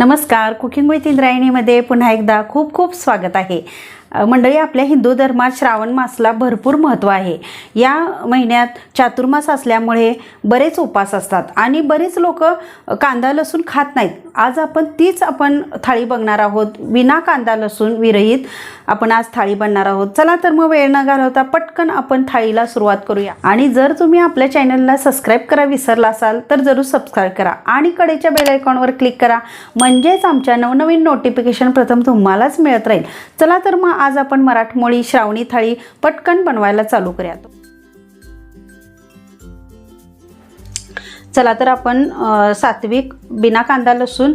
नमस्कार. Cooking with इंद्रायणीमध्ये पुन्हा एकदा खूप खूप स्वागत आहे. मंडळी आपल्या हिंदू धर्मात श्रावण मासला भरपूर महत्त्व आहे. या महिन्यात चातुर्मास असल्यामुळे बरेच उपास असतात आणि बरेच लोक कांदा लसूण खात नाहीत. आज आपण तीच आपण थाळी बघणार आहोत. विना कांदा लसूण विरहित आपण आज थाळी बनणार आहोत. चला तर मग वेळ न घालवता पटकन आपण थाळीला सुरुवात करूया. आणि जर तुम्ही आपल्या चॅनलला सबस्क्राईब करा विसरला असाल तर जरूर सबस्क्राईब करा. आणि कडेच्या बेल आयकॉनवर क्लिक करा. म्हणजेच आमच्या नवनवीन नोटिफिकेशन प्रथम तुम्हालाच मिळत राहील. चला तर मग आज आपण मराठमोळी श्रावणी थाळी पटकन बनवायला चालू करूया चला तर आपण सात्विक बिना कांदा लसूण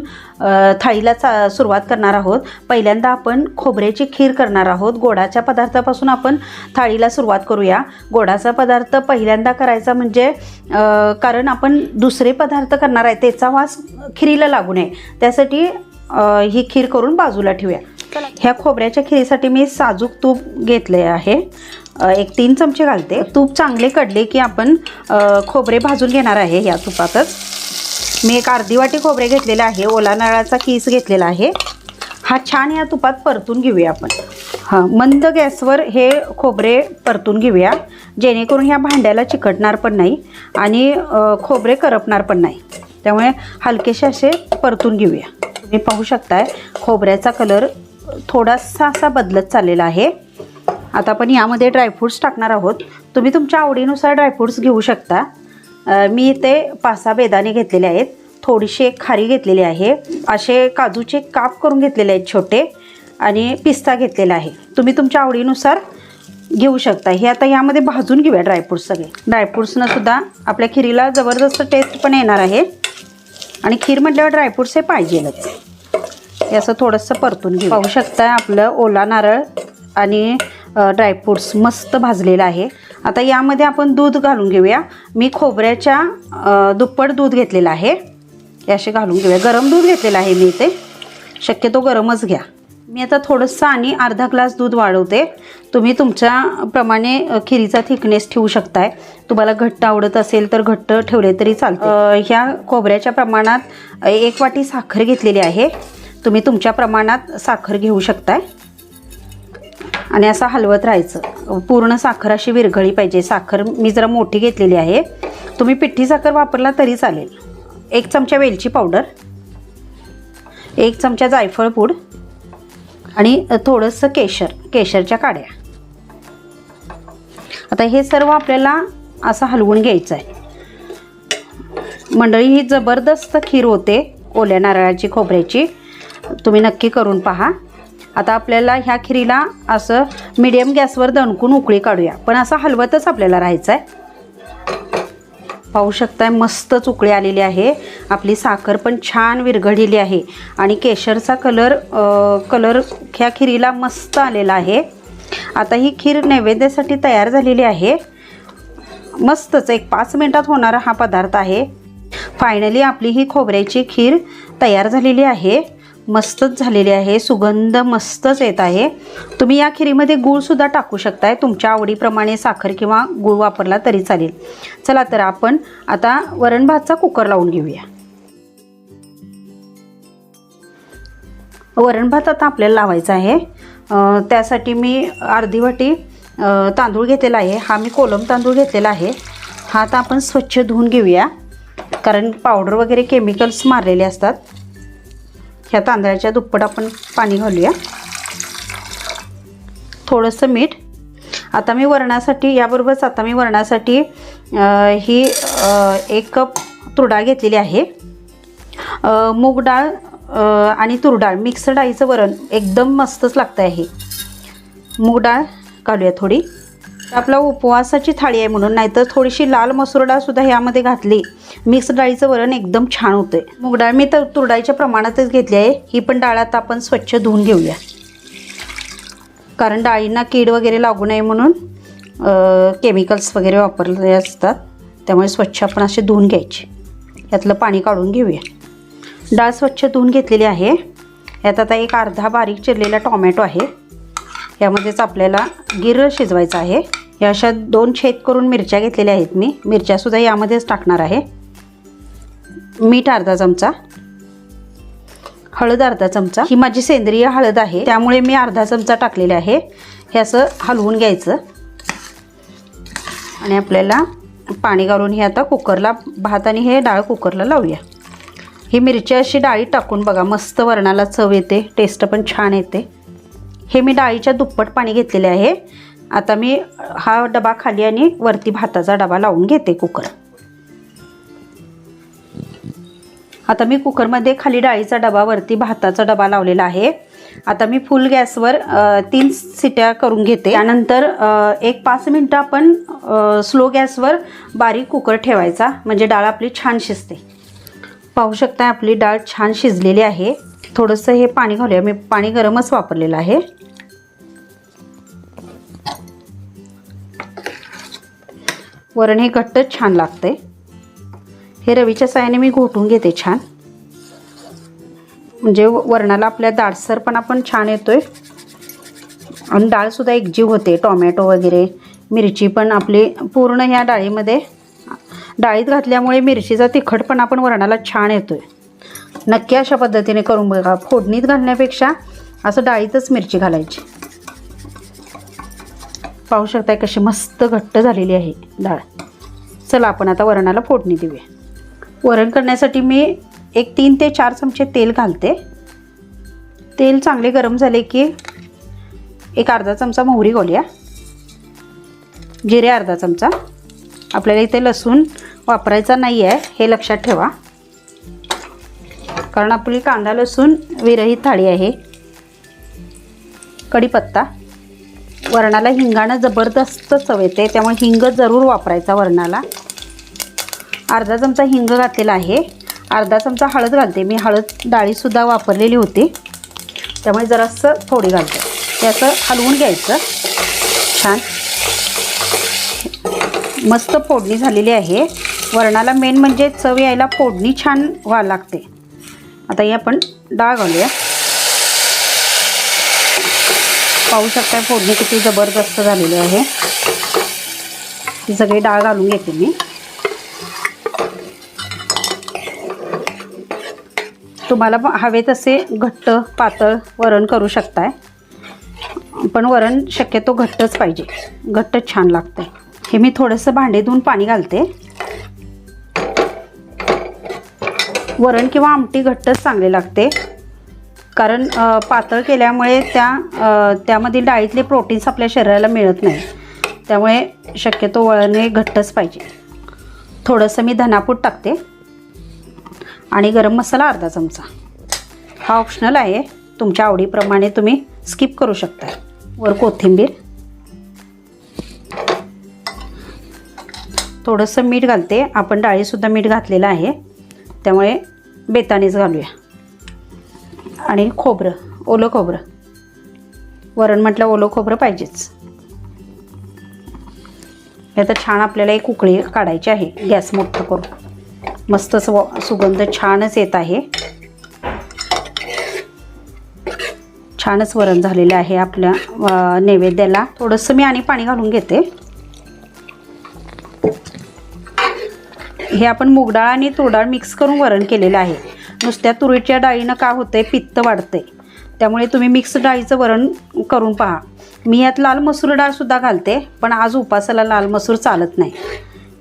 थाळीला चा सुरुवात करणार आहोत. पहिल्यांदा आपण खोबऱ्याची खीर करणार आहोत. गोडाच्या पदार्थापासून आपण थाळीला सुरुवात करूया. गोडाचा पदार्थ पहिल्यांदा करायचा म्हणजे कारण आपण दुसरे पदार्थ करणार आहे त्याचा वास खिरीला लागू नये. त्यासाठी ही खीर करून बाजूला ठेवूया. ह्या खोबऱ्याच्या खिरीसाठी मी साजूक तूप घेतले आहे. एक तीन चमचे घालते. तूप चांगले कडले की आपण खोबरे भाजून घेणार आहे या तुपातच. मी एक अर्धी वाटी खोबरे घेतलेले आहे. ओला नारळाचा किस घेतलेला आहे. हा छान या तुपात परतून घेऊया आपण. हां मंद गॅसवर हे खोबरे परतून घेऊया. जेणेकरून ह्या भांड्याला चिकटणार पण नाही आणि खोबरे करपणार पण नाही. त्यामुळे हलकेसे असे परतून घेऊया. तुम्ही पाहू शकताय खोबऱ्याचा कलर थोडासा असा बदलत चाललेला आहे. आता आपण यामध्ये ड्रायफ्रूट्स टाकणार आहोत. तुम्ही तुमच्या आवडीनुसार ड्रायफ्रूट्स घेऊ शकता. मी इथे पाच सहा बेदाणे घेतलेले आहेत. थोडीशी एक खारी घेतलेली आहे. असे काजूचे काप करून घेतलेले आहेत छोटे आणि पिस्ता घेतलेला आहे. तुम्ही तुमच्या आवडीनुसार घेऊ शकता. हे आता यामध्ये भाजून घेऊया ड्रायफ्रूट्स सगळे. ड्रायफ्रूट्सनं सुद्धा आपल्या खिरीला जबरदस्त टेस्ट पण येणार आहे. आणि खीर म्हटल्यावर ड्रायफ्रूट्स हे पाहिजेलच. हे असं थोडंसं परतून घेऊ पाहू शकता आपलं ओला नारळ आणि ड्रायफ्रूट्स मस्त भाजलेलं आहे. आता यामध्ये आपण दूध घालून घेऊया. मी खोबऱ्याच्या दुप्पट दूध घेतलेलं आहे. हे असे घालून घेऊया. गरम दूध घेतलेलं आहे मी इथे. शक्यतो गरमच घ्या. मी आता थोडंसं आणि अर्धा ग्लास दूध वाढवते. तुम्ही तुमच्या प्रमाणे खिरीचा थिकनेस ठेवू शकताय. तुम्हाला घट्ट आवडत असेल तर घट्ट ठेवले तरी चालतं. ह्या खोबऱ्याच्या प्रमाणात एक वाटी साखर घेतलेली आहे. तुम्ही तुमच्या प्रमाणात साखर घेऊ शकताय. आणि असं हलवत राहायचं. पूर्ण साखर अशी विरघळी पाहिजे. साखर मी जरा मोठी घेतलेली आहे. तुम्ही पिठी साखर वापरला तरी चालेल. एक चमचा वेलची पावडर एक चमचा जायफळ पूड आणि थोडंसं केशर केशरच्या काड्या. आता हे सर्व आपल्याला असं हलवून घ्यायचं आहे मंडळी ही जबरदस्त खीर होते. ओल्या नारळाची खोबऱ्याची. तुम्ही नक्की करून पहा. आता आपल्याला ह्या खिरीला असं मिडियम गॅसवर दणकून उकळी काढूया. पण असं हलवतच आपल्याला राहायचं आहे पाहू शकताय मस्तच उकळी आलेली आहे. आपली साखर पण छान विरघळलेली आहे. आणि केशरचा कलर कलर ह्या खिरीला मस्त आलेला आहे. आता ही खीर नैवेद्यासाठी तयार झालेली आहे. मस्तच एक पाच मिनटात होणारा हा पदार्थ आहे. फायनली आपली ही खोबऱ्याची खीर तयार झालेली आहे. मस्तच झालेली आहे. सुगंध मस्तच येत आहे. तुम्ही या खिरीमध्ये गूळसुद्धा टाकू शकताय. तुमच्या आवडीप्रमाणे साखर किंवा गूळ वापरला तरी चालेल. चला तर आपण आता वरण भातचा कुकर लावून घेऊया. वरण भात आता आपल्याला लावायचा आहे. त्यासाठी मी अर्धी वाटी तांदूळ घेतलेला आहे. हा मी कोलम तांदूळ घेतलेला आहे. हा आता आपण स्वच्छ धुवून घेऊया. कारण पावडर वगैरे केमिकल्स मारलेले असतात. ह्या तांदळाच्या दुप्पट आपण पाणी घालूया. थोडंसं मीठ. आता मी वरणासाठी याबरोबरच आता मी वरणासाठी ही एक कप तुरडाळ घेतलेली आहे. मूग डाळ आणि तुरडाळ मिक्स डाळीचं वरण एकदम मस्तच लागतं आहे मूग डाळ घालूया थोडी. आपला उपवासाची थाळी आहे म्हणून नाहीतर थोडीशी लाल मसूर डाळ सुद्धा ह्यामध्ये घातली. मिक्स डाळीचं वरण एकदम छान होतंय. मूग डाळ मी तर तुरडाळीच्या प्रमाणातच घेतली आहे. ही पण डाळ आता आपण स्वच्छ धुवून घेऊया. कारण डाळींना कीड वगैरे लागू नये म्हणून केमिकल्स वगैरे वापरले असतात. त्यामुळे स्वच्छ आपण असे धुवून घ्यायचे. यातलं पाणी काढून घेऊया. डाळ स्वच्छ धुवून घेतलेली आहे. यात आता एक अर्धा बारीक चिरलेला टॉमॅटो आहे. यामध्येच आपल्याला गिर शिजवायचं आहे. या अशा दोन छेद करून मिरच्या घेतलेल्या आहेत मी. मिरच्यासुद्धा यामध्येच टाकणार आहे. मीठ अर्धा चमचा. हळद अर्धा चमचा. ही माझी सेंद्रिय हळद आहे. त्यामुळे मी अर्धा चमचा टाकलेले आहे. हे असं हलवून घ्यायचं. आणि आपल्याला पाणी घालून हे आता कुकरला भात आणि हे डाळ कुकरला लावूया. ही मिरची अशी डाळी टाकून बघा मस्त वरणाला चव येते टेस्ट पण छान येते. हे मी डाळीच्या दुप्पट पाणी घेतलेले आहे. आता मी हा डबा खाली आणि वरती भाताचा डबा लावून घेते कुकर. आता मी कुकरमध्ये खाली डाळीचा डबा वरती भाताचा डबा लावलेला आहे. आता मी फुल गॅसवर तीन सिट्या करून घेते. त्यानंतर एक पाच मिनटं आपण स्लो गॅसवर बारीक कुकर ठेवायचा. म्हणजे डाळ आपली छान शिजते. पाहू शकता आपली डाळ छान शिजलेली आहे. थोडंसं हे पाणी घालूया. मी पाणी गरमच वापरलेलं आहे. वरण हे घट्टच छान लागते हे रवीच्या सायाने मी घोटून घेते छान. म्हणजे वरणाला आपल्या दाडसरपणा पण छान येतोय. आणि डाळसुद्धा एकजीव होते. टोमॅटो वगैरे मिरची पण आपली पूर्ण ह्या डाळीमध्ये. डाळीत घातल्यामुळे मिरचीचा तिखटपणा पण वरणाला छान येतोय. नक्की अशा पद्धतीने करून बघा. फोडणीत घालण्यापेक्षा असं डाळीतच मिरची घालायची. पाहू शकताय कशी मस्त घट्ट झालेली आहे डाळ. चला आपण आता वरणाला फोडणी देऊया. वरण करण्यासाठी मी एक तीन ते चार चमचे तेल घालते. तेल चांगले गरम झाले की एक अर्धा चमचा मोहरी घालूया. जिरे अर्धा चमचा. आपल्याला इथे लसूण वापरायचा नाही आहे हे लक्षात ठेवा. कारण आपली कांदा लसूण विरहित थाळी आहे. कढीपत्ता. वरणाला हिंगानं जबरदस्त चव येते त्यामुळे हिंग जरूर वापरायचा वरणाला. अर्धा चमचा हिंग घातलेला आहे. अर्धा चमचा हळद घालते मी. हळद डाळीसुद्धा वापरलेली होती. त्यामुळे जरासं थोडी घालते. ते असं हलवून घ्यायचं. छान. मस्त फोडणी झालेली आहे. वरणाला मेन म्हणजे चव यायला फोडणी छान व्हायला लागते. आता हे आपण डाळ घालूया. पाहू शकता फोडणी किती जबरदस्त झालेली आहे. ती सगळी डाळ घालून घेते मी. तुम्हाला हवे तसे घट्ट पातळ वरण करू शकताय. पण वरण शक्यतो घट्टच पाहिजे. घट्टच छान लागतं हे मी थोडंसं भांडे धुवून पाणी घालते. वरण किंवा आमटी घट्टच चांगले लागते. कारण पातळ केल्यामुळे त्या त्यामधील डाळीतले प्रोटीन्स आपल्या शरीराला मिळत नाही. त्यामुळे शक्यतो वळण हे घट्टच पाहिजे. थोडंसं मी धनापूट टाकते. आणि गरम मसाला अर्धा चमचा. हा ऑप्शनल आहे. तुमच्या आवडीप्रमाणे तुम्ही स्किप करू शकता. वर कोथिंबीर. थोडंसं मीठ घालते. आपण डाळीसुद्धा मीठ घातलेलं आहे. त्यामुळे बेतानीच घालूया. आणि खोबरं ओलं खोबरं. वरण म्हटलं ओलं खोबरं पाहिजेच. हे आता छान आपल्याला एक उकळी काढायची आहे गॅस मोठं करून. मस्त असं व- सुगंध छानच येत आहे. छानच वरण झालेलं आहे आपल्या नैवेद्याला. थोडंसं मी आणि पाणी घालून घेते. हे आपण मुगडाळ आणि तुरडाळ मिक्स करून वरण केलेलं आहे. नुसत्या तुरीच्या डाळीनं का होतंय? पित्त वाढते त्यामुळे तुम्ही मिक्स डाळीचं वरण करून पहा. मी यात लाल मसूर डाळसुद्धा घालते पण आज उपासाला लाल मसूर चालत नाही.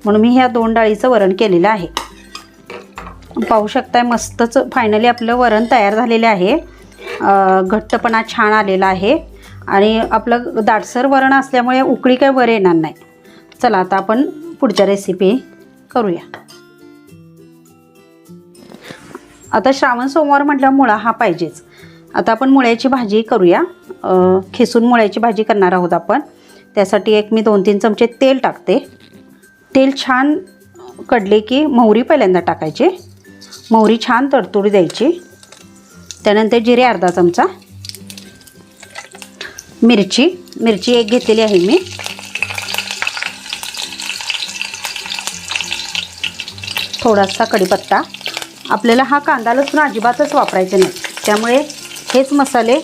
म्हणून मी ह्या दोन डाळीचं वरण केलेलं आहे. पाहू शकताय मस्तच फायनली आपलं वरण तयार झालेले आहे. घट्टपणा छान आलेला आहे. आणि आपलं दाटसर वरण असल्यामुळे उकळी काही वर येणार नाही. चला आता आपण पुढच्या रेसिपी करूया. आता श्रावण सोमवार म्हटलं मुळा हा पाहिजेच. आता आपण मुळ्याची भाजी करूया. खिसून मुळ्याची भाजी करणार आहोत आपण. त्यासाठी एक मी दोन तीन चमचे तेल टाकते. तेल छान कडले की मोहरी पहिल्यांदा टाकायची. मोहरी छान तडतोडी द्यायची. त्यानंतर जिरे अर्धा चमचा. मिरची. मिरची एक घेतलेली आहे मी. थोडासा कढीपत्ता. आपल्याला हा कांदा लसूण अजिबातच वापरायचा नाही. त्यामुळे हेच मसाले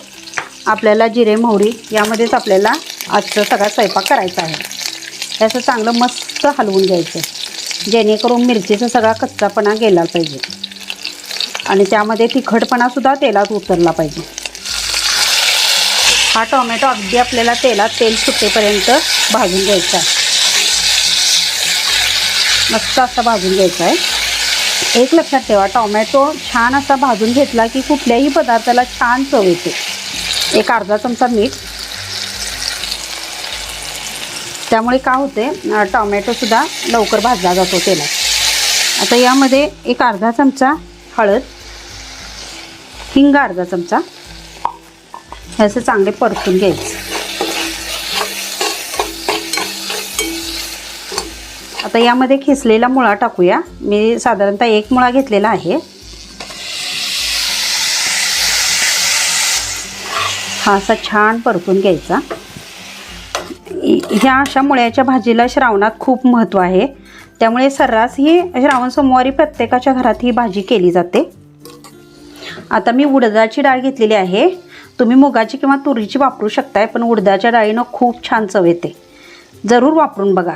आपल्याला जिरे मोहरी यामध्येच आपल्याला आजचा सगळा स्वयंपाक करायचा आहे. याचं असं चांगलं मस्त हलवून घ्यायचं जेणेकरून मिरचीचा सगळा कच्चापणा गेला पाहिजे. आणि त्यामध्ये तिखटपणासुद्धा तेलात उतरला पाहिजे. हा टोमॅटो अगदी आपल्याला तेलात तेल सुटेपर्यंत भाजून घ्यायचा आहे. मस्त असा भाजून घ्यायचा आहे. एक लक्षात ठेवा टोमॅटो छान असा भाजून घेतला की कुठल्याही पदार्थाला छान चव येते. एक अर्धा चमचा मीठ. त्यामुळे का होते टोमॅटोसुद्धा लवकर भाजला जातो त्याला आता यामध्ये एक अर्धा चमचा हळद हिंग अर्धा चमचा. हे असं चांगले परतून घ्यायचं. आता यामध्ये खिसलेला मुळा टाकूया. मी साधारणतः एक मुळा घेतलेला आहे. हा असा छान परतून घ्यायचा. ह्या अशा मुळ्याच्या भाजीला श्रावणात खूप महत्त्व आहे. त्यामुळे सर्रास ही श्रावण सोमवारी प्रत्येकाच्या घरात ही भाजी केली जाते. आता मी उडदाची डाळ घेतलेली आहे. तुम्ही मुगाची किंवा तुरीची वापरू शकताय पण उडदाच्या डाळीनं खूप छान चव येते. जरूर वापरून बघा.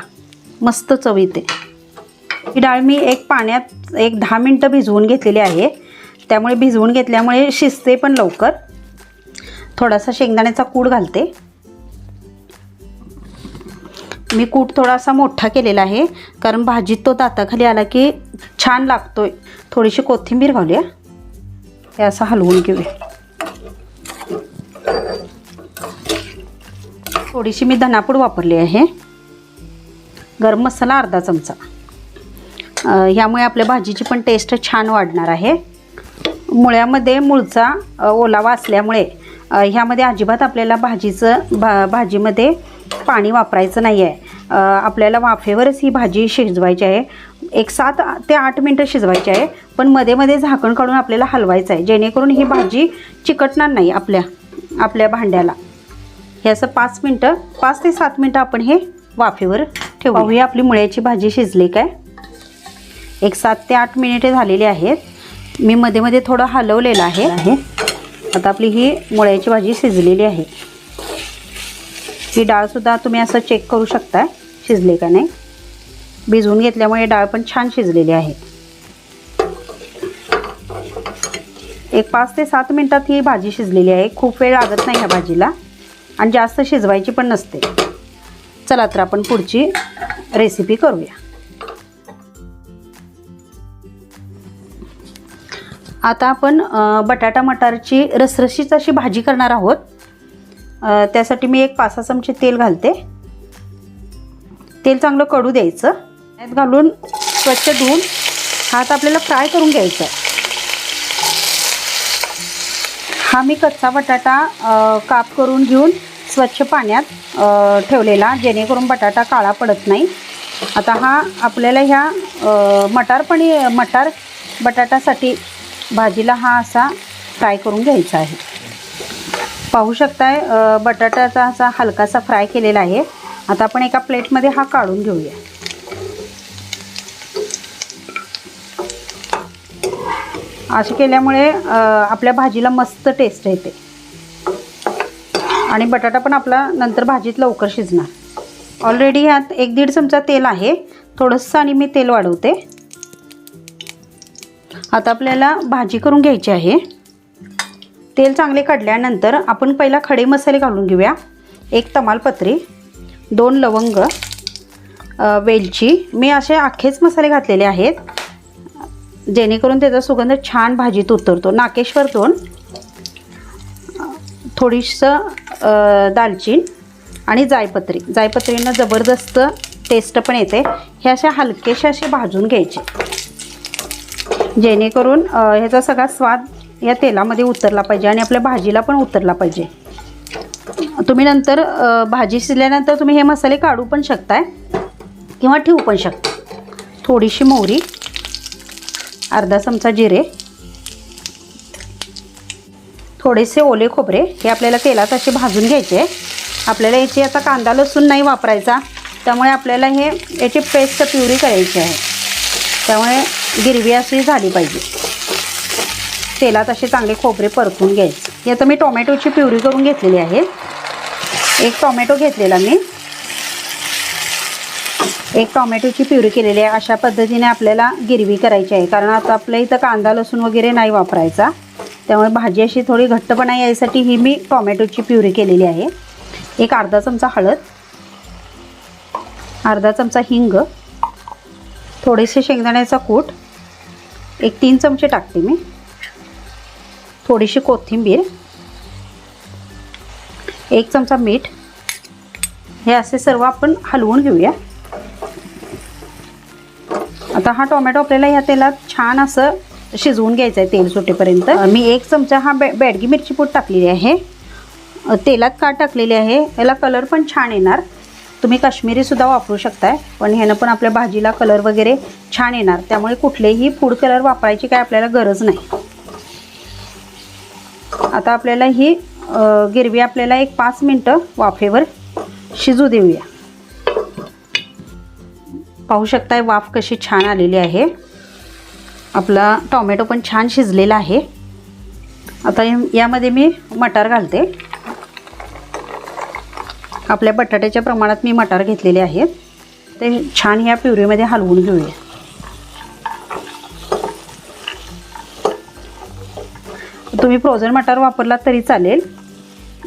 मस्त चव येते ही डाळ मी एक पाण्यात एक दहा मिनटं भिजवून घेतलेली आहे. त्यामुळे भिजवून घेतल्यामुळे शिजते पण लवकर. थोडासा शेंगदाण्याचा कूड घालते. मी कूट थोडासा मोठा केलेला आहे कारण भाजीत तो दाताखाली आला की छान लागतोय. थोडीशी कोथिंबीर घालूया. हे असं हलवून घेऊया. थोडीशी मी धनापूड वापरली आहे. गरम मसाला अर्धा चमचा. ह्यामुळे आपल्या भाजीची पण टेस्ट छान वाढणार आहे. मुळ्यामध्ये मुळचा ओलावा असल्यामुळे ह्यामध्ये अजिबात आपल्याला भाजीचं भा भाजीमध्ये पाणी वापरायचं नाही आहे आपल्याला वाफेवरच ही भाजी शिजवायची आहे. एक सात ते आठ मिनटं शिजवायची आहे. पण मध्ये मध्ये झाकण काढून आपल्याला हलवायचं आहे. जेणेकरून ही भाजी चिकटणार नाही आपल्या आपल्या भांड्याला. हे असं पाच मिनटं पाच ते सात मिनटं आपण हे वाफेवर ठेवू पाहूया आपली मुळ्याची भाजी शिजली काय? एक सात ते आठ मिनिटे झालेली आहेत. मी मध्ये मध्ये थोडं हलवलेलं आहे. आहे. आता आपली ही मुळ्याची भाजी शिजलेली आहे. ही डाळसुद्धा तुम्ही असं चेक करू शकता शिजले का नाही. भिजवून घेतल्यामुळे डाळ पण छान शिजलेली आहे. एक पाच ते सात मिनटात ही भाजी शिजलेली आहे. खूप वेळ लागत नाही ह्या भाजीला. आणि जास्त शिजवायची पण नसते. चला तर आपण पुढची रेसिपी करूया. आता आपण बटाटा मटारची रसरशीच अशी भाजी करणार आहोत. त्यासाठी मी एक पाच सहा चमचे तेल घालते. तेल चांगलं कडू द्यायचं. त्यात घालून स्वच्छ धुवून हात आपल्याला फ्राय करून घ्यायचा आहे. हा मी कच्चा बटाटा काप करून घेऊन स्वच्छ पाण्यात ठेवलेला जेणेकरून बटाटा काळा पडत नाही. आता हा आपल्याला ह्या मटार पण मटार बटाटासाठी भाजीला हा असा फ्राय करून घ्यायचा आहे. पाहू शकताय बटाट्याचा असा हलकासा फ्राय केलेला आहे. आता आपण एका प्लेटमध्ये हा काढून घेऊया. असे केल्यामुळे आपल्या भाजीला मस्त टेस्ट येते. आणि बटाटा पण आपला नंतर भाजीत लवकर शिजणार. ऑलरेडी ह्यात एक दीड चमचा तेल आहे. थोडंसं आणि मी तेल वाढवते. आता आपल्याला भाजी करून घ्यायची आहे. तेल चांगले काढल्यानंतर आपण पहिला खडे मसाले घालून घेऊया. एक तमालपत्री दोन लवंग वेलची. मी असे अख्खेच मसाले घातलेले आहेत. जेणेकरून त्याचा सुगंध छान भाजीत उतरतो. नाकेश्वर दोन. थोडीसं दालचीन आणि जायपत्री. जायपत्रीनं जबरदस्त टेस्ट पण येते. हे अशा हलकेशा असे भाजून घ्यायचे. जेणेकरून ह्याचा सगळा स्वाद या तेलामध्ये उतरला पाहिजे आणि आपल्या भाजीला पण उतरला पाहिजे. तुम्ही नंतर भाजी शिजल्यानंतर तुम्ही हे मसाले काढू पण शकताय किंवा ठेवू पण शकता थोडीशी मोहरी अर्धा चमचा जिरे थोडेसे ओले खोबरे हे आपल्याला तेलात असे भाजून घ्यायचे. आपल्याला याची आता कांदा लसूण नाही वापरायचा. त्यामुळे आपल्याला हे याची पेस्ट प्युरी करायची आहे. त्यामुळे गिरवी अशी झाली पाहिजे. तेलात असे चांगले खोबरे परतून घ्यायचे. हे आता मी टोमॅटोची प्युरी करून घेतलेली आहे. एक टोमॅटो घेतलेला मी. एक टोमॅटोची प्युरी केलेली आहे. अशा पद्धतीने आपल्याला गिरवी करायची आहे. कारण आता आपल्या इथं कांदा लसूण वगैरे नाही वापरायचा. त्यामुळे भाजी अशी थोडी घट्टपणा यायसाठी ही मी टोमॅटोची प्युरी केलेली आहे. एक अर्धा चमचा हळद अर्धा चमचा हिंग थोडेसे शेंगदाण्याचा कूट एक तीन चमचे टाकते मी. थोडीशी कोथिंबीर एक चमचा मीठ. हे असे सर्व आपण हलवून घेऊया. आता हा टोमॅटो आपल्याला ह्या तेलात छान असं शिजवून घ्यायचं आहे तेल सुटेपर्यंत. मी एक चमचा हा बे बेडगी मिरची पूड टाकलेली आहे. तेलात का टाकलेली आहे. याला कलर पण छान येणार. तुम्ही काश्मीरीसुद्धा वापरू शकताय. पण ह्यानं पण आपल्या भाजीला कलर वगैरे छान येणार. त्यामुळे कुठलेही फूड कलर वापरायची काय आपल्याला गरज नाही. आता आपल्याला ही गिरवी आपल्याला एक पाच मिनटं वाफेवर शिजू देऊया. पाहू शकताय वाफ कशी छान आलेली आहे. आपला टॉमॅटो पण छान शिजलेला आहे. आता यामध्ये मी मटार घालते. आपल्या बटाट्याच्या प्रमाणात मी मटार घेतलेले आहेत ते छान ह्या प्युरीमध्ये हलवून घेऊया. तुम्ही फ्रोझन मटार वापरलात तरी चालेल.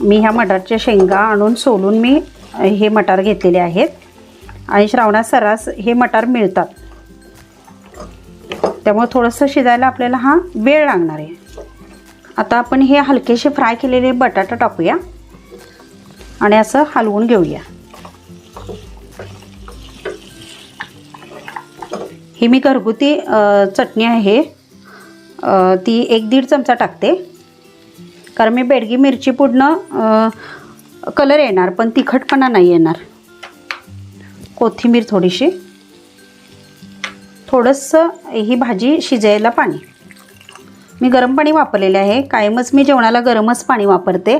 मी ह्या मटारच्या शेंगा आणून सोलून मी हे मटार घेतलेले आहेत. आणि श्रावणात सर्रास हे मटार मिळतात. त्यामुळे थोडंसं शिजायला आपल्याला हा वेळ लागणार आहे. आता आपण हे हलकेसे फ्राय केलेले बटाटा टाकूया आणि असं हलवून घेऊया. ही मी घरगुती चटणी आहे. ती एक दीड चमचा टाकते. कारण मी बेडगी मिरची पूर्ण कलर येणार पण तिखटपणा नाही येणार. कोथिंबीर थोडीशी. थोडंसं ही भाजी शिजायला पाणी. मी गरम पाणी वापरलेले आहे. कायमच मी जेवणाला गरमच पाणी वापरते.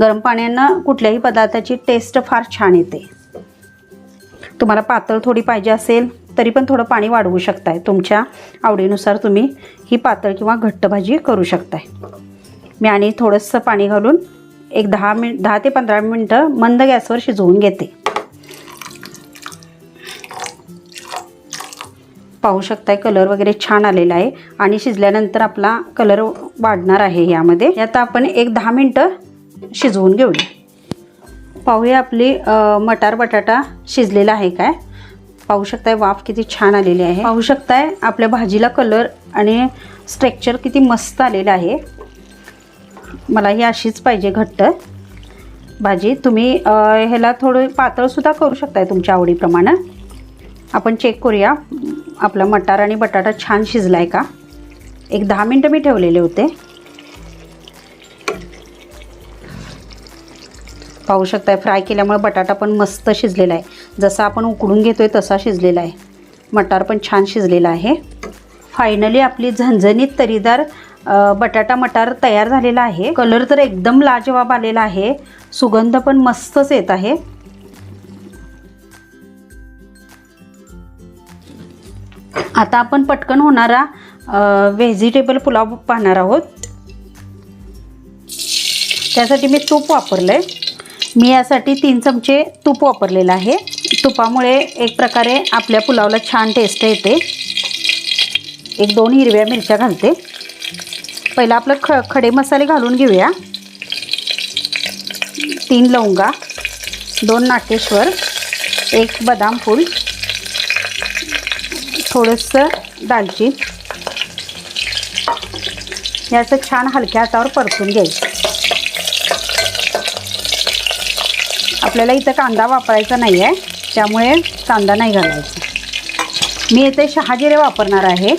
गरम पाण्यानं कुठल्याही पदार्थाची टेस्ट फार छान येते. तुम्हाला पातळ थोडी पाहिजे असेल तरी पण थोडं पाणी वाढवू शकताय. तुमच्या आवडीनुसार तुम्ही ही पातळ किंवा घट्ट भाजी करू शकताय. मी आणि थोडंसं पाणी घालून एक दहा मिन दहा ते पंधरा मिनटं मंद गॅसवर शिजवून घेते. पाहू शकताय कलर वगैरे छान आलेला आहे. आणि शिजल्यानंतर आपला कलर वाढणार आहे यामध्ये. आता आपण एक दहा मिनटं शिजवून घेऊया. पाहूया आपली मटार बटाटा शिजलेला आहे काय? पाहू शकताय वाफ किती छान आलेली आहे. पाहू शकताय आपल्या भाजीला कलर आणि स्ट्रक्चर किती मस्त आलेलं आहे. मला ही अशीच पाहिजे घट्ट. भाजी तुम्ही ह्याला थोडं पातळसुद्धा करू शकताय तुमच्या आवडीप्रमाणे. आपण चेक करूया. आपला मटार आणि बटाटा छान शिजला आहे का? एक दहा मिनटं मी ठेवलेले होते. पाहू शकताय फ्राय केल्यामुळे बटाटा पण मस्त शिजलेला आहे. जसा आपण उकडून आहे तसा शिजलेला आहे. मटार पण छान शिजलेला आहे. फायनली आपली झणझणीत तरीदार बटाटा मटार तयार झालेला आहे. कलर तर एकदम लाजवाब आलेला आहे. सुगंध पण मस्तच येत आहे. आता आपण पटकन होणारा व्हेजिटेबल पुलाव पाहणार आहोत. त्यासाठी मी तूप वापरलं आहे मी यासाठी तीन चमचे तूप वापरलेलं आहे. तुपामुळे एक प्रकारे आपल्या पुलावला छान टेस्ट येते. एक दोन हिरव्या मिरच्या घालते. पहिला आपलं ख खडे मसाले घालून घेऊया. तीन लवंगा दोन नाकेश्वर एक बदाम फूल थोडंसं दालचीन. हे असं छान हलक्या हातावर परतून घ्यायचं. आपल्याला इथं कांदा वापरायचा नाही आहे त्यामुळे कांदा नाही घालायचा. मी इथे शहाजिरे वापरणार आहे.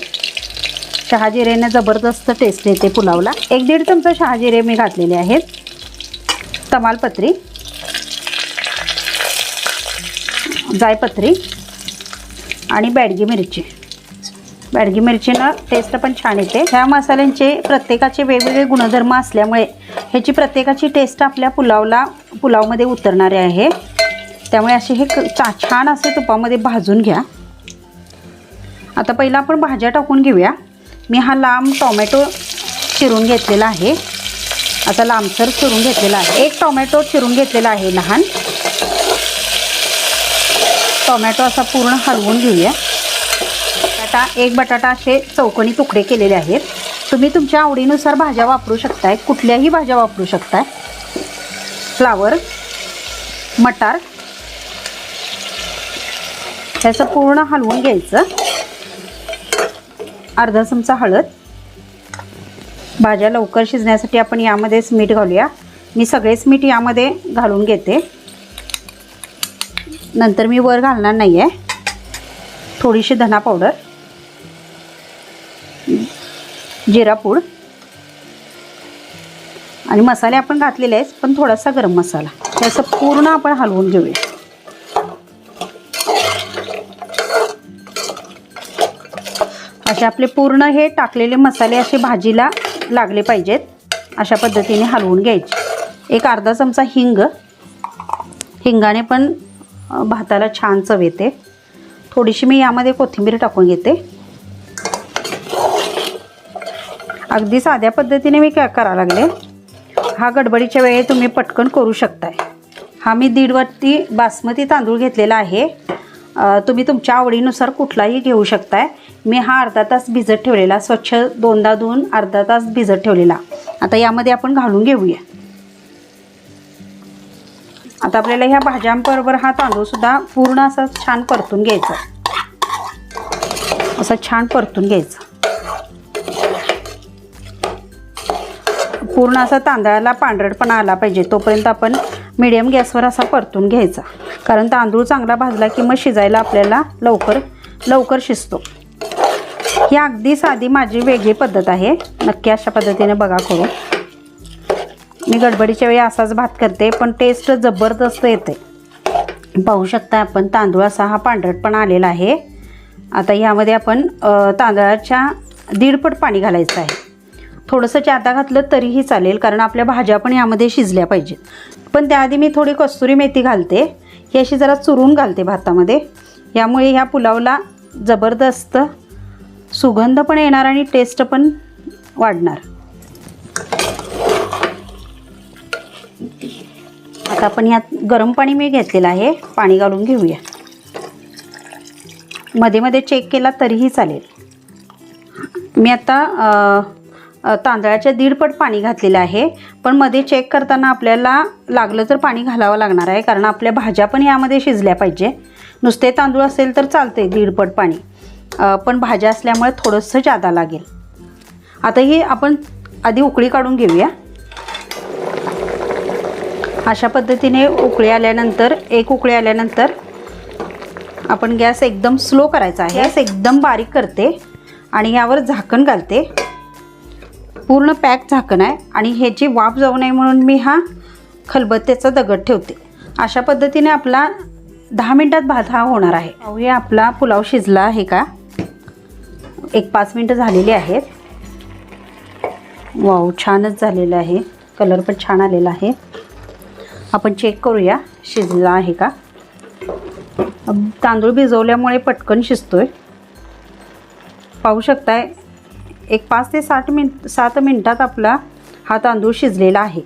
शहाजिरेनं जबरदस्त टेस्ट येते पुलावला. एक दीड चमचा शहाजिरे मी घातलेले आहेत. तमालपत्री. जायपत्री. आणि बॅडगी मिरची. बॅडगी मिरचीनं टेस्ट पण छान येते. ह्या मसाल्यांचे प्रत्येकाचे वेगवेगळे गुणधर्म असल्यामुळे ह्याची प्रत्येकाची टेस्ट आपल्या पुलावला पुलावमध्ये उतरणारे आहे. त्यामुळे असे हे क- छान असे तुपामध्ये भाजून घ्या. आता पहिला आपण भाज्या टाकून घेऊया. मी हा लांब टोमॅटो चिरून घेतलेला आहे. आता लांबसर चिरून घेतलेला आहे. एक टोमॅटो चिरून घेतलेला आहे लहान. टोमॅटो असा पूर्ण हलवून घेऊया. बटाटा एक बटाटा असे चौकोनी तुकडे केलेले आहेत. तुम्ही तुमच्या आवडीनुसार भाज्या वापरू शकताय. कुठल्याही भाज्या वापरू शकताय. फ्लावर मटार ह्याचं पूर्ण हलवून घ्यायचं. अर्धा चमचा हळद. भाज्या लवकर शिजण्यासाठी आपण यामध्येच मीठ घालूया. मी सगळेच मीठ यामध्ये घालून घेते. नंतर मी वर घालणार नाही आहे थोडीशी धना पावडर जिरापूड आणि मसाले आपण घातलेले आहेत पण थोडासा गरम मसाला. त्याचं पूर्ण आपण हलवून घेऊया. असे आपले पूर्ण हे टाकलेले मसाले असे भाजीला लागले पाहिजेत. अशा पद्धतीने हलवून घ्यायचे. एक अर्धा चमचा हिंग. हिंगाने पण भाताला छान चव येते. थोडीशी मी यामध्ये कोथिंबीर टाकून घेते. अगदी साध्या पद्धतीने मी काय करा लागले. हा गडबडीच्या वेळी तुम्ही पटकन करू शकताय. हा मी दीड वाटी बासमती तांदूळ घेतलेला आहे. तुम्ही तुमच्या आवडीनुसार कुठलाही घेऊ शकताय. मी हा अर्धा तास भिजत ठेवलेला स्वच्छ दोनदा धुवून अर्धा तास भिजत ठेवलेला. आता यामध्ये आपण घालून घेऊया. आता आपल्याला ह्या भाज्यांबरोबर हा तांदूळसुद्धा पूर्ण असा छान परतून घ्यायचा. असं छान परतून घ्यायचं. पूर्ण असा तांदळाला पांढरटपणा आला पाहिजे तोपर्यंत आपण मिडियम गॅसवर असा परतून घ्यायचा. कारण तांदूळ चांगला भाजला की मग शिजायला आपल्याला लवकर लवकर शिजतो. ही अगदी साधी माझी वेगळी पद्धत आहे. नक्की अशा पद्धतीने बघा करू मी गडबडीच्या वेळी असाच भात करते पण टेस्ट जबरदस्त येते. पाहू शकता आपण तांदूळ असा हा पांढरट पण आलेला आहे. आता यामध्ये आपण तांदळाच्या दीडपट पाणी घालायचं आहे. थोडंसं चादा घातलं तरीही चालेल कारण आपल्या भाज्या पण यामध्ये शिजल्या पाहिजेत. पण त्याआधी मी थोडी कस्तुरी मेथी घालते. ही अशी जरा चुरून घालते भातामध्ये. यामुळे ह्या पुलावला जबरदस्त सुगंध पण येणार आणि टेस्ट पण वाढणार. आता आपण यात गरम पाणी मी घेतलेलं आहे. पाणी घालून घेऊया. मध्ये मध्ये चेक केला तरीही चालेल. मी आता तांदळाच्या दीडपट पाणी घातलेलं आहे. पण मध्ये चेक करताना आपल्याला लागलं तर पाणी घालावं लागणार आहे. कारण आपल्या भाज्या पण यामध्ये शिजल्या पाहिजे. नुसते तांदूळ असेल तर चालते दीडपट पाणी. पण भाज्या असल्यामुळे थोडंसं जादा लागेल. आता ही आपण आधी उकळी काढून घेऊया. अशा पद्धतीने उकळी आल्यानंतर एक उकळी आल्यानंतर आपण गॅस एकदम स्लो करायचा आहे. गॅस एकदम बारीक करते आणि यावर झाकण घालते. पूर्ण पॅक झाकण आहे आणि ह्याची वाफ जाऊ नये म्हणून मी हा खलबत्त्याचा दगड ठेवते. अशा पद्धतीने आपला दहा मिनटात भात हा होणार आहे. पाहूया आपला पुलाव शिजला आहे का? एक पाच मिनटं झालेली आहेत. वाव छानच झालेलं आहे. कलर पण छान आलेला आहे. आपण चेक करूया शिजला आहे का? तांदूळ भिजवल्यामुळे पटकन शिजतोय. पाहू शकताय एक पाच ते साठ मिनिट सात मिनटात आपला हा तांदूळ शिजलेला आहे.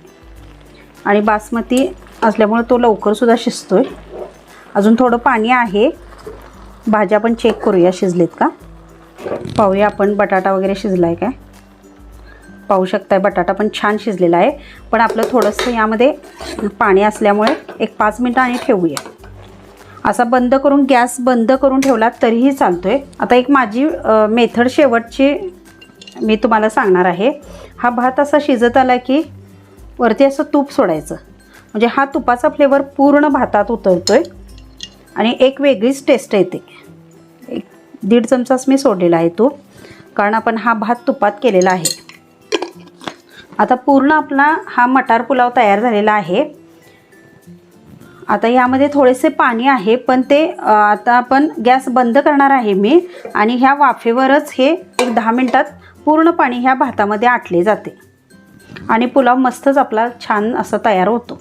आणि बासमती असल्यामुळे तो लवकरसुद्धा शिजतोय. अजून थोडं पाणी आहे. भाज्या पण चेक करूया शिजलेत का? पाहूया आपण बटाटा वगैरे शिजला आहे काय? पाहू शकताय बटाटा पण छान शिजलेला आहे. पण आपलं थोडंसं यामध्ये पाणी असल्यामुळे एक पाच मिनटं आणि ठेवूया. असा बंद करून गॅस बंद करून ठेवला तरीही चालतो आहे आता एक माझी मेथड शेवटची मी तुम्हाला सांगणार आहे. हा भात असा शिजत आला की वरती असं तूप सोडायचं. म्हणजे हा तुपाचा फ्लेवर पूर्ण भातात उतरतो आहे आणि एक वेगळीच टेस्ट येते. एक दीड चमचाच मी सोडलेला आहे तूप. कारण आपण हा भात तुपात केलेला आहे. आता पूर्ण आपला हा मटार पुलाव तयार झालेला आहे. आता यामध्ये थोडेसे पाणी आहे पण ते आता आपण गॅस बंद करणार आहे मी आणि ह्या वाफेवरच हे एक दहा मिनटात पूर्ण पाणी ह्या भातामध्ये आटले जाते. आणि पुलाव मस्तच आपला छान असा तयार होतो.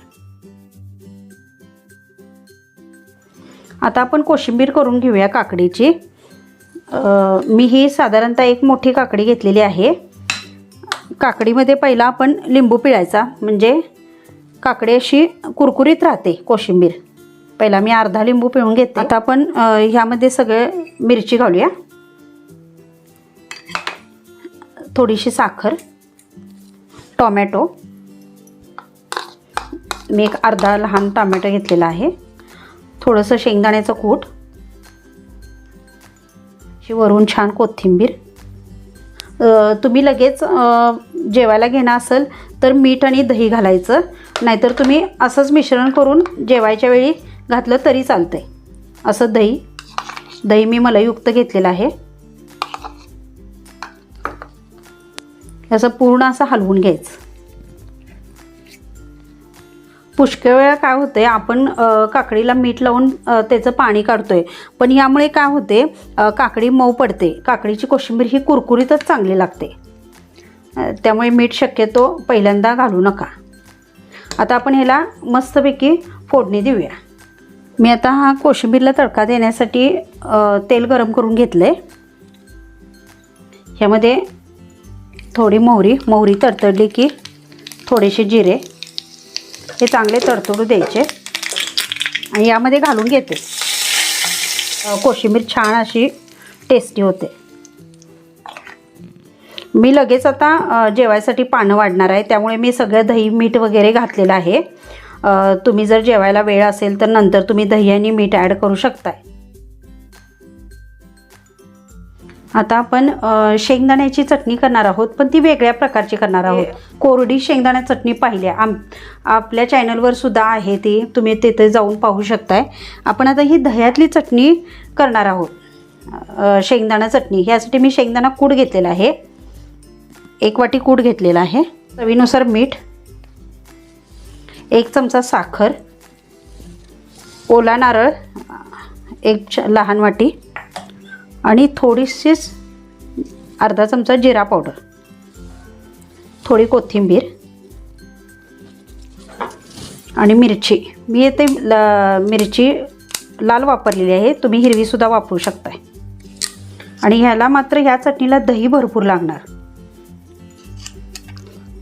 आता आपण कोशिंबीर करून घेऊया काकडीची. मी ही साधारणतः एक मोठी काकडी घेतलेली आहे. काकडीमध्ये पहिला आपण लिंबू पिळायचा. म्हणजे काकडी अशी कुरकुरीत राहते कोशिंबीर. पहिला मी अर्धा लिंबू पिळून घेते. आता आपण ह्यामध्ये सगळे मिरची घालूया. थोडीशी साखर टॉमॅटो. मी एक अर्धा लहान टॉमॅटो घेतलेला आहे. थोडंसं शेंगदाण्याचं कूट. वरून छान कोथिंबीर. तुम्ही लगेच जेवायला घेणं असेल तर मीठ आणि दही घालायचं. नाहीतर तुम्ही असंच मिश्रण करून जेवायच्या वेळी घातलं तरी चालतं आहे असं दही दही मी मलयुक्त घेतलेलं आहे. असं पूर्ण असं हलवून घ्यायचं. पुष्कळ वेळा काय होते आपण काकडीला मीठ लावून त्याचं पाणी काढतोय. पण यामुळे काय होते काकडी मऊ पडते. काकडीची कोशिंबीर ही कुरकुरीतच चांगली लागते. त्यामुळे मीठ शक्यतो पहिल्यांदा घालू नका. आता आपण ह्याला मस्तपैकी फोडणी देऊया. मी आता हा कोशिंबीरला तडका देण्यासाठी तेल गरम करून घेतलं आहे ह्यामध्ये थोडी मोहरी मोहरी तडतडली की थोडेसे जिरे हे चांगले तडतडू द्यायचे. आणि यामध्ये घालून घेते. कोशिंबीर छान अशी टेस्टी होते. मी लगेच आता जेवायसाठी पानं वाढणार आहे. त्यामुळे मी सगळं दही मीठ वगैरे घातलेलं आहे. तुम्ही जर जेवायला वेळ असेल तर नंतर तुम्ही दही आणि मीठ ॲड करू शकताय. आता आपण शेंगदाण्याची चटणी करणार आहोत पण ती वेगळ्या प्रकारची करणार आहोत. कोरडी शेंगदाणा चटणी पाहिली आहे. आम आपल्या चॅनलवर सुद्धा आहे ती तुम्ही तिथे जाऊन पाहू शकताय. आपण आता ही दह्यातली चटणी करणार आहोत. शेंगदाणा चटणी. ह्यासाठी मी शेंगदाणा कूड घेतलेला आहे. एक वाटी कूड घेतलेला आहे. चवीनुसार मीठ. एक चमचा साखर. ओला नारळ. एक लहान वाटी. आणि थोडीशीच अर्धा चमचा जिरा पावडर. थोडी कोथिंबीर. आणि मिरची. मी येते ल मिरची लाल वापरलेली आहे. तुम्ही हिरवीसुद्धा वापरू शकताय. आणि ह्याला मात्र ह्या चटणीला दही भरपूर लागणार.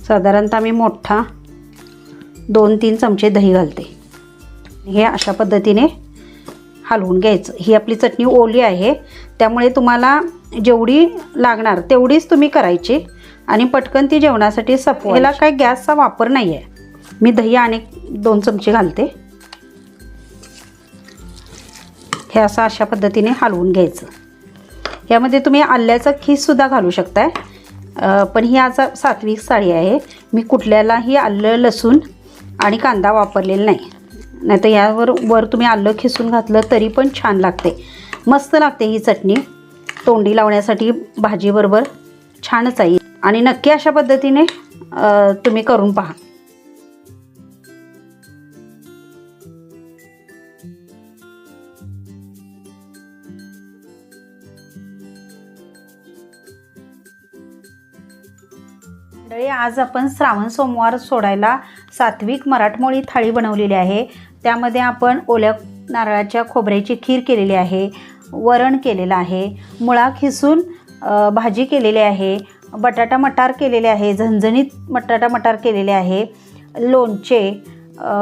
साधारणतः मी मोठा दोन तीन चमचे दही घालते. हे अशा पद्धतीने हलवून घ्यायचं. ही आपली चटणी ओली आहे. त्यामुळे तुम्हाला जेवढी लागणार तेवढीच तुम्ही करायची आणि पटकन ती जेवणासाठी सप याला काय गॅसचा वापर नाही आहे मी दही आणि दोन चमचे घालते. हे असं अशा पद्धतीने हलवून घ्यायचं. यामध्ये तुम्ही आल्याचा खीससुद्धा घालू शकताय. पण ही आज सात्विक साडी आहे. मी कुठल्यालाही आलं लसूण आणि कांदा वापरलेला नाही. नाहीतर यावर वर तुम्ही आलं खिसून घातलं तरी पण छान लागते. मस्त लागते ही चटणी. तोंडी लावण्यासाठी भाजीबरोबर छानच आहे. आणि नक्की अशा पद्धतीने तुम्ही करून पहा. आज आपण श्रावण सोमवार सोडायला सात्विक मराठमोळी थाळी बनवलेली आहे. त्यामध्ये आपण ओल्या नारळाच्या खोबऱ्याची खीर केलेली आहे वरण केलेलं आहे मुळा खिसून भाजी केलेली आहे बटाटा मटार केलेले आहे झणझणीत बटाटा मटार केलेले आहे लोणचे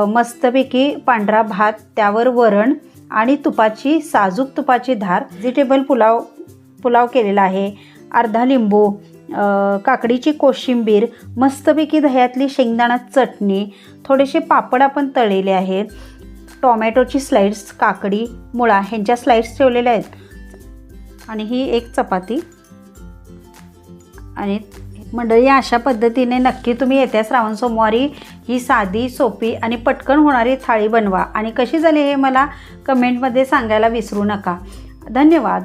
मस्तपैकी पांढरा भात त्यावर वरण आणि तुपाची साजूक तुपाची धार व्हेजिटेबल पुलाव पुलाव केलेला आहे अर्धा लिंबू काकडीची कोशिंबीर मस्तपैकी दह्यातली शेंगदाणा चटणी थोडेसे पापड आपण तळलेले आहेत टॉमॅटोची स्लाईड्स काकडी मुळा ह्यांच्या स्लाईड्स ठेवलेल्या आहेत. आणि ही एक चपाती. आणि मंडळी अशा पद्धतीने नक्की तुम्ही येत्या श्रावण सोमवारी ही साधी सोपी आणि पटकन होणारी थाळी बनवा. आणि कशी झाली हे मला कमेंटमध्ये सांगायला विसरू नका. धन्यवाद.